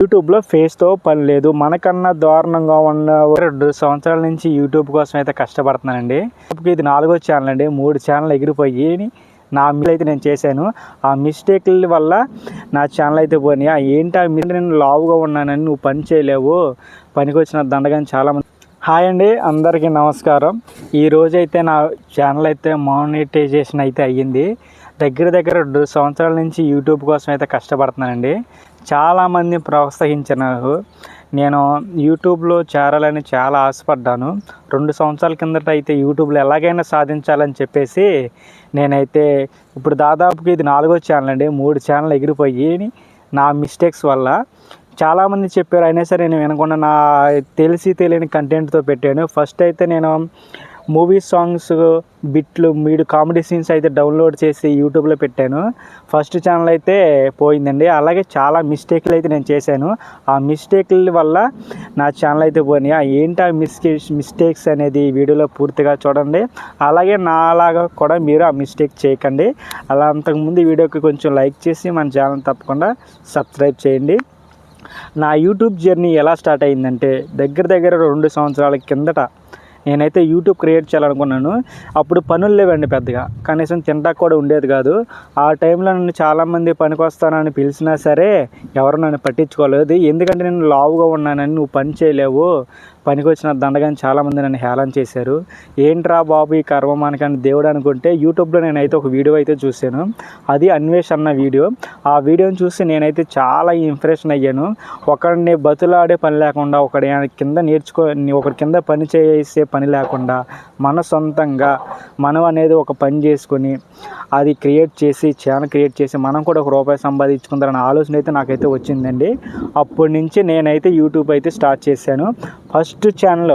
యూట్యూబ్లో ఫేస్తో పని లేదు. మనకన్నా దారుణంగా ఉన్న రెండు సంవత్సరాల నుంచి యూట్యూబ్ కోసం అయితే కష్టపడుతున్నానండి. యూట్యూబ్కి ఇది నాలుగో ఛానల్ అండి. మూడు ఛానల్ ఎగిరిపోయి నా మిల్ అయితే నేను చేశాను. ఆ మిస్టేక్ల వల్ల నా ఛానల్ అయితే పోయినాయి. ఆ ఏంటి ఆ మిల్ నేను లావుగా ఉన్నానని నువ్వు పని చేయలేవు. పనికి వచ్చిన దండగాని చాలామంది. హాయ్ అండి. అందరికీ నమస్కారం. ఈ రోజైతే అయితే నా ఛానల్ అయితే మానిటైజేషన్ అయితే అయ్యింది. దగ్గర దగ్గర రెండు సంవత్సరాల నుంచి యూట్యూబ్ కోసం అయితే కష్టపడుతున్నానండి. చాలామంది ప్రోత్సహించినారు. నేను యూట్యూబ్లో చేరాలని చాలా ఆశపడ్డాను. రెండు సంవత్సరాల కిందట అయితే యూట్యూబ్లో ఎలాగైనా సాధించాలని చెప్పేసి నేనైతే ఇప్పుడు దాదాపుకి ఇది నాలుగో ఛానల్ అండి. మూడు ఛానల్ ఎగిరిపోయి నా మిస్టేక్స్ వల్ల చాలామంది చెప్పారు అయినా సరే నేను వినకుండా నా తెలిసి తెలియని కంటెంట్తో పెట్టాను. ఫస్ట్ అయితే నేను మూవీ సాంగ్స్ బిట్లు మీడు కామెడీ సీన్స్ అయితే డౌన్లోడ్ చేసి యూట్యూబ్లో పెట్టాను. ఫస్ట్ ఛానల్ అయితే పోయిందండి. అలాగే చాలా మిస్టేక్లు అయితే నేను చేశాను. ఆ మిస్టేక్ల వల్ల నా ఛానల్ అయితే పోయినాయి. ఆ ఏంటి ఆ మిస్టేక్స్ మిస్టేక్స్ అనేది వీడియోలో పూర్తిగా చూడండి. అలాగే నాలాగా కూడా మీరు ఆ మిస్టేక్ చేయకండి. అలా అంతకుముందు వీడియోకి కొంచెం లైక్ చేసి మన ఛానల్ తప్పకుండా సబ్స్క్రైబ్ చేయండి. నా యూట్యూబ్ జర్నీ ఎలా స్టార్ట్ అయిందంటే దగ్గర దగ్గర రెండు సంవత్సరాల కిందట నేనైతే యూట్యూబ్ క్రియేట్ చేయాలనుకున్నాను. అప్పుడు పనులు లేవండి పెద్దగా. కనీసం తింటాక కూడా ఉండేది కాదు. ఆ టైంలో నన్ను చాలామంది పనికి వస్తానని పిలిచినా సరే ఎవరు నన్ను పట్టించుకోలేదు. ఎందుకంటే నేను లావుగా ఉన్నానని నువ్వు పని చేయలేవు. పనికి వచ్చిన దండగాని చాలామంది నన్ను హేళన చేశారు. ఏంట్రా బాబు ఈ కర్మమానకని దేవుడు అనుకుంటే యూట్యూబ్లో నేనైతే ఒక వీడియో అయితే చూశాను. అది అన్వేష్ అన్న వీడియో ఆ వీడియోని చూసి నేనైతే చాలా ఇంప్రెషన్ అయ్యాను. ఒకడిని బతులాడే పని లేకుండా ఒకడి కింద నేర్చుకో ఒకడి కింద పని చేసే పని లేకుండా మన సొంతంగా మనం అనేది ఒక పని చేసుకొని అది క్రియేట్ చేసి ఛానల్ క్రియేట్ చేసి మనం కూడా ఒక రూపాయి సంపాదించుకుందారన్న ఆలోచన అయితే నాకైతే వచ్చిందండి. అప్పటి నుంచి నేనైతే యూట్యూబ్ అయితే స్టార్ట్ చేశాను. First channel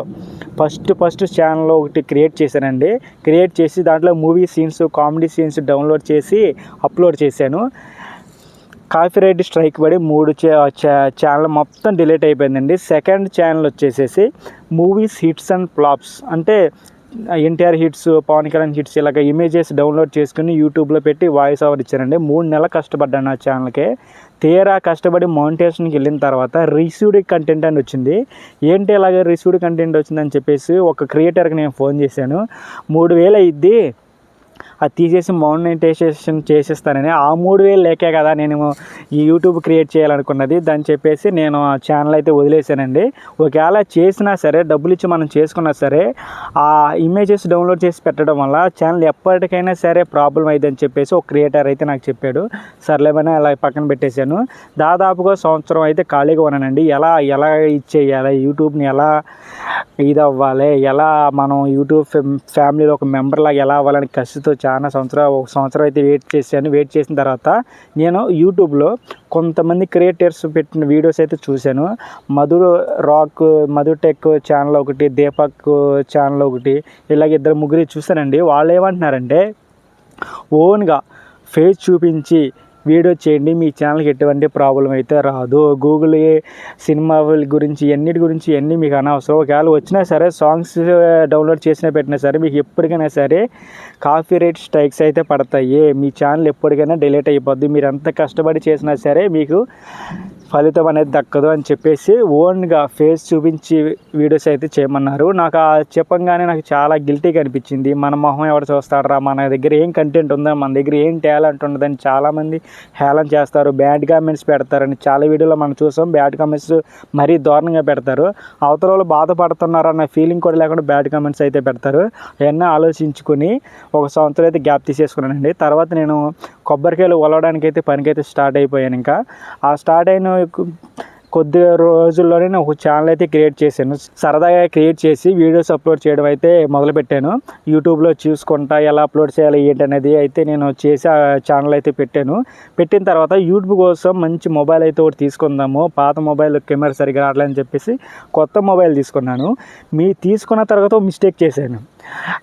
first first channel ఒకటి క్రియేట్ చేశానండి. క్రియేట్ చేసి దాంట్లో movie scenes comedy scenes download చేసి అప్లోడ్ చేశాను. కాపీరైట్ స్ట్రైక్ పడి మూడు ఛానల్ మొత్తం డిలీట్ అయిపోయిందండి. సెకండ్ ఛానల్ వచ్చేసేసి మూవీస్ హిట్స్ అండ్ ఫ్లాప్స్. అంటే ఎన్టీఆర్ హిట్స్ పవన్ కళ్యాణ్ హిట్స్ ఇలాగ ఇమేజెస్ డౌన్లోడ్ చేసుకుని యూట్యూబ్లో పెట్టి వాయిస్ ఓవర్ ఇచ్చారండి. మూడు నెలలు కష్టపడ్డాను ఆ ఛానల్కి. తీరా కష్టపడి మౌంటేషన్కి వెళ్ళిన తర్వాత రిసీవ్డ్ కంటెంట్ అని వచ్చింది. ఏంటి ఇలాగ రిసీవ్డ్ కంటెంట్ వచ్చిందని చెప్పేసి ఒక క్రియేటర్కి నేను ఫోన్ చేశాను. మూడు వేలు అయ్యిద్ది. అది తీసేసి మౌనిటైజేషన్ చేసేస్తానని ఆ మూడు వేలు లేకే కదా నేను ఈ యూట్యూబ్ క్రియేట్ చేయాలనుకున్నది. దాన్ని చెప్పేసి నేను ఆ ఛానల్ అయితే వదిలేసానండి ఒకవేళ చేసినా సరే డబ్బులు ఇచ్చి మనం చేసుకున్నా సరే ఆ ఇమేజెస్ డౌన్లోడ్ చేసి పెట్టడం వల్ల ఛానల్ ఎప్పటికైనా సరే ప్రాబ్లం అయిందని చెప్పేసి ఒక క్రియేటర్ అయితే నాకు చెప్పాడు. సర్లేమని అలా పక్కన పెట్టేశాను. దాదాపుగా సంవత్సరం అయితే ఖాళీగా ఉన్నానండి. ఎలా ఎలా ఇచ్చేయాలి యూట్యూబ్ని ఎలా ఇది అవ్వాలి ఎలా మనం యూట్యూబ్ ఫ్యామిలీలో ఒక మెంబర్ లాగా ఎలా అవ్వాలని కసితో చాలా సంవత్సరం ఒక సంవత్సరం అయితే వెయిట్ చేశాను. వెయిట్ చేసిన తర్వాత నేను యూట్యూబ్లో కొంతమంది క్రియేటర్స్ పెట్టిన వీడియోస్ అయితే చూశాను. Madhura rock Madhu tech channel ఒకటి దీపక్ ఛానల్ ఒకటి ఇలాగ ఇద్దరు ముగ్గురు చూశానండి. వాళ్ళు ఏమంటున్నారంటే ఓన్గా ఫేస్ చూపించి వీడియో చేయండి మీ ఛానల్కి ఎటువంటి ప్రాబ్లం అయితే రాదు. గూగుల్ సినిమా గురించి ఎన్నిటి గురించి ఎన్ని మీకు అనవసరం. ఒకవేళ వచ్చినా సరే సాంగ్స్ డౌన్లోడ్ చేసినా పెట్టినా సరే మీకు ఎప్పటికైనా సరే కాపీ రేట్ స్ట్రైక్స్ అయితే పడతాయి. మీ ఛానల్ ఎప్పటికైనా డిలీట్ అయిపోద్ది. మీరు ఎంత కష్టపడి చేసినా సరే మీకు ఫలితం అనేది దక్కదు అని చెప్పేసి ఓన్గా ఫేస్ చూపించి వీడియోస్ అయితే చేయమన్నారు. నాకు ఆ చెప్పంగానే నాకు చాలా గిల్టీగా అనిపించింది. మన మొహం ఎవరు చూస్తాడరా? మన దగ్గర ఏం కంటెంట్ ఉందా? మన దగ్గర ఏం టాలెంట్ ఉండదని చాలామంది హేళన చేస్తారు. బ్యాడ్ కామెంట్స్ పెడతారని చాలా వీడియోలో మనం చూసాం. బ్యాడ్ కామెంట్స్ మరీ దారుణంగా పెడతారు. అవతల వాళ్ళు బాధపడుతున్నారన్న ఫీలింగ్ కూడా లేకుండా బ్యాడ్ కామెంట్స్ అయితే పెడతారు. అవన్నీ ఆలోచించుకొని ఒక సంవత్సరం అయితే గ్యాప్ తీసేసుకున్నానండి. తర్వాత నేను కొబ్బరికాయలు ఒలవడానికి అయితే పనికైతే స్టార్ట్ అయిపోయాను ఇంకా. ఆ స్టార్ట్ అయిన కొద్ది రోజుల్లోనే నేను ఒక ఛానల్ అయితే క్రియేట్ చేశాను. సరదాగా క్రియేట్ చేసి వీడియోస్ అప్లోడ్ చేయడం అయితే మొదలుపెట్టాను. యూట్యూబ్లో చూసుకుంటా ఎలా అప్లోడ్ చేయాలి ఏంటనేది అయితే నేను చేసి ఆ ఛానల్ అయితే పెట్టాను. పెట్టిన తర్వాత యూట్యూబ్ కోసం మంచి మొబైల్ అయితే ఒకటి తీసుకుందాము. పాత మొబైల్ కెమెరా సరిగ్గా రావట్లేదని చెప్పేసి కొత్త మొబైల్ తీసుకున్నాను. మీ తీసుకున్న తర్వాత మిస్టేక్ చేశాను.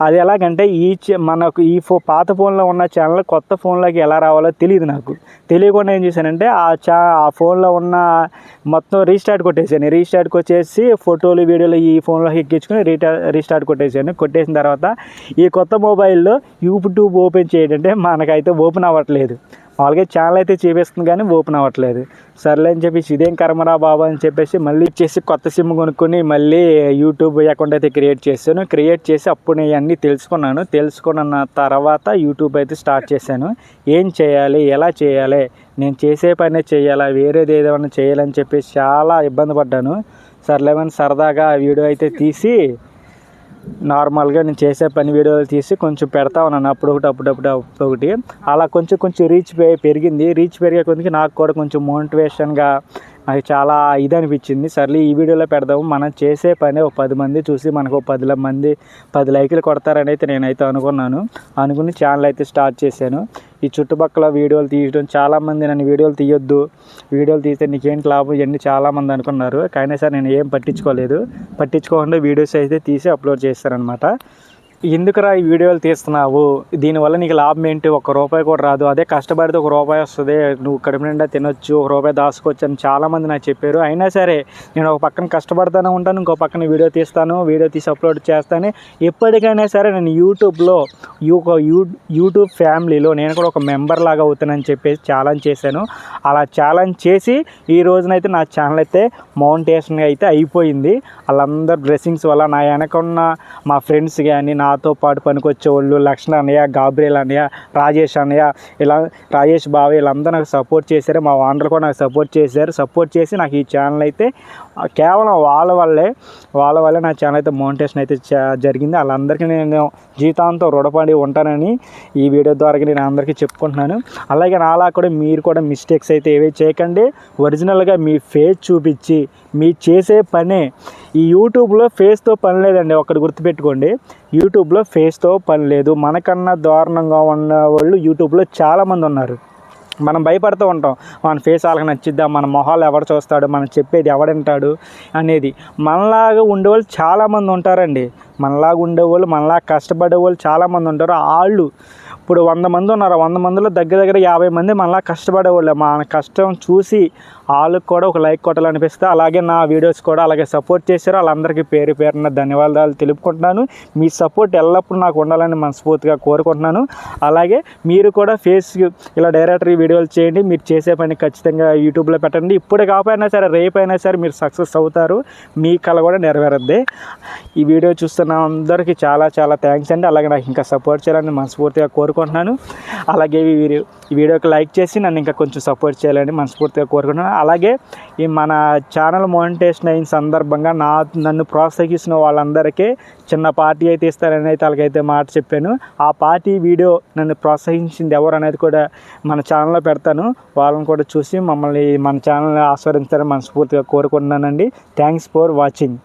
అది ఎలాగంటే ఈ మనకు ఈ ఫో పాత ఫోన్లో ఉన్న ఛానల్ కొత్త ఫోన్లోకి ఎలా రావాలో తెలియదు నాకు. తెలియకుండా ఏం చేశానంటే ఆ చా ఆ ఫోన్లో ఉన్న మొత్తం రీస్టార్ట్ కొట్టేసాను. రీస్టార్ట్ కొట్టేసి ఫోటోలు వీడియోలు ఈ ఫోన్లో ఎక్కించుకొని రీటా రీస్టార్ట్ కొట్టేసాను. కొట్టేసిన తర్వాత ఈ కొత్త మొబైల్లో యూట్యూబ్ ఓపెన్ చేయడంటే మనకైతే ఓపెన్ అవ్వట్లేదు. మామూలుగా ఛానల్ అయితే చూపిస్తుంది కానీ ఓపెన్ అవ్వట్లేదు. సర్లే అని చెప్పేసి ఇదేం కర్మరా బాబా అని చెప్పేసి మళ్ళీ ఇచ్చేసి కొత్త సిమ్ కొనుక్కొని మళ్ళీ యూట్యూబ్ అకౌంట్ అయితే క్రియేట్ చేశాను. క్రియేట్ చేసి అప్పుడు నేను అన్నీ తెలుసుకున్నాను. తెలుసుకున్న తర్వాత యూట్యూబ్ అయితే స్టార్ట్ చేశాను. ఏం చేయాలి? ఎలా చేయాలి? నేను చేసే పనే చేయాలా? వేరేది ఏదైనా చేయాలని చెప్పేసి చాలా ఇబ్బంది పడ్డాను. సర్లేమని సరదాగా వీడియో అయితే తీసి నార్మల్గా నేను చేసే పని వీడియోలు తీసి కొంచెం పెడతా ఉన్నాను. అప్పుడు ఒకటి అప్పుడప్పుడు అప్పుడు ఒకటి. అలా కొంచెం కొంచెం రీచ్ పెరిగింది. రీచ్ పెరిగే కొద్దికి నాకు కూడా కొంచెం మోటివేషన్గా నాకు చాలా ఇది అనిపించింది. సర్లే ఈ వీడియోలో పెడదాము. మనం చేసే పని ఒక పది మంది చూసి మనకు ఒక పది మంది పది లైకులు కొడతారని అయితే నేనైతే అనుకున్నాను. అనుకుని ఛానల్ అయితే స్టార్ట్ చేశాను. ఈ చుట్టుపక్కల వీడియోలు తీయడం చాలామంది నన్ను వీడియోలు తీయొద్దు వీడియోలు తీస్తే నీకేంటి లాభం ఇవన్నీ చాలామంది అనుకున్నారు. కానీ సార్ నేను ఏం పట్టించుకోలేదు. పట్టించుకోకుండా వీడియోస్ అయితే తీసి అప్లోడ్ చేస్తారనమాట ఎందుకురా ఈ వీడియోలు తీస్తున్నావు? దీనివల్ల నీకు లాభం ఏంటి? ఒక రూపాయి కూడా రాదు. అదే కష్టపడితే ఒక రూపాయి వస్తుంది. నువ్వు కడుపు నిండా తినొచ్చు ఒక రూపాయి దాచుకోవచ్చు అని చాలామంది నాకు చెప్పారు. అయినా సరే నేను ఒక పక్కన కష్టపడతానే ఉంటాను ఇంకో పక్కన వీడియో తీస్తాను వీడియో తీసి అప్లోడ్ చేస్తాను. ఎప్పటికైనా సరే నేను యూట్యూబ్లో యూ ఒక యూ యూట్యూబ్ ఫ్యామిలీలో నేను కూడా ఒక మెంబర్ లాగా అవుతానని చెప్పేసి ఛాలెంజ్ చేశాను. అలా ఛాలెంజ్ చేసి ఈ రోజునైతే నా ఛానల్ అయితే మౌంటేషన్ అయితే అయిపోయింది. వాళ్ళందరూ డ్రెస్సింగ్స్ వల్ల నా వెనక ఉన్న మా ఫ్రెండ్స్ కానీ నా నాతో పాటు పనికొచ్చే వాళ్ళు లక్ష్మణ్ అన్నయ్య గాబ్రియల్ అన్నయ్య రాజేష్ అన్నయ్య ఇలా రాజేష్ బావ వీళ్ళందరూ నాకు సపోర్ట్ చేశారు. మా వాండర్లు కూడా నాకు సపోర్ట్ చేశారు. సపోర్ట్ చేసి నాకు ఈ ఛానల్ అయితే కేవలం వాళ్ళ వల్లే వాళ్ళ వల్లే నా ఛానల్ అయితే మోనిటేషన్ అయితే జరిగింది. వాళ్ళందరికీ నేను జీతాంతం రుణపడి ఉంటానని ఈ వీడియో ద్వారా నేను అందరికీ చెప్పుకుంటున్నాను. అలాగే నాలా కూడా మీరు కూడా మిస్టేక్స్ అయితే ఏవి చేయకండి. ఒరిజినల్గా మీ ఫేస్ చూపించి మీ చేసే పనే ఈ యూట్యూబ్లో ఫేస్తో పని లేదండి ఒకటి గుర్తుపెట్టుకోండి. యూట్యూబ్లో ఫేస్తో పని లేదు. మనకన్నా దారుణంగా ఉన్న వాళ్ళు యూట్యూబ్లో చాలామంది ఉన్నారు. మనం భయపడుతూ ఉంటాం. మన ఫేస్ వాళ్ళకి నచ్చిద్దాం? మన మొహాలు ఎవడు చూస్తాడు? మనం చెప్పేది ఎవడంటాడు అనేది. మనలాగా ఉండేవాళ్ళు చాలామంది ఉంటారండి. మనలాగా ఉండేవాళ్ళు మనలాగా కష్టపడే వాళ్ళు చాలామంది ఉంటారు. వాళ్ళు ఇప్పుడు వంద మంది ఉన్నారు. వంద మందిలో దగ్గర దగ్గర యాభై మంది మనలా కష్టపడేవాళ్ళు. మన కష్టం చూసి వాళ్ళకి కూడా ఒక లైక్ కొట్టాలనిపిస్తే అలాగే నా వీడియోస్ కూడా అలాగే సపోర్ట్ చేశారు. వాళ్ళందరికీ పేరు పేరున ధన్యవాదాలు తెలుపుకుంటున్నాను. మీ సపోర్ట్ ఎల్లప్పుడూ నాకు ఉండాలని మనస్ఫూర్తిగా కోరుకుంటున్నాను. అలాగే మీరు కూడా ఫేస్ ఇలా డైరెక్టరీ వీడియోలు చేయండి. మీరు చేసే పని ఖచ్చితంగా యూట్యూబ్లో పెట్టండి. ఇప్పుడు కాకపోయినా సరే రేపైనా సరే మీరు సక్సెస్ అవుతారు. మీ కళ కూడా నెరవేరద్ది. ఈ వీడియో చూస్తున్న అందరికీ చాలా చాలా థ్యాంక్స్ అండి. అలాగే నాకు ఇంకా సపోర్ట్ చేయాలని మనస్ఫూర్తిగా కోరుకుంటున్నాను. అలాగే వీరు వీడియో ఈ వీడియోకి లైక్ చేసి నన్ను ఇంకా కొంచెం సపోర్ట్ చేయాలని మనస్ఫూర్తిగా కోరుకుంటున్నాను. అలాగే ఈ మన ఛానల్ మోనిటేషన్ అయిన సందర్భంగా నా నన్ను ప్రోత్సహిస్తున్న వాళ్ళందరికీ చిన్న పార్టీ అయితే ఇస్తారని అయితే వాళ్ళకైతే మాట చెప్పాను. ఆ పార్టీ వీడియో నన్ను ప్రోత్సహించింది ఎవరు అనేది కూడా మన ఛానల్లో పెడతాను. వాళ్ళని కూడా చూసి మమ్మల్ని మన ఛానల్ని ఆస్వాదించాలని మనస్ఫూర్తిగా కోరుకుంటున్నానండి. Thanks for watching.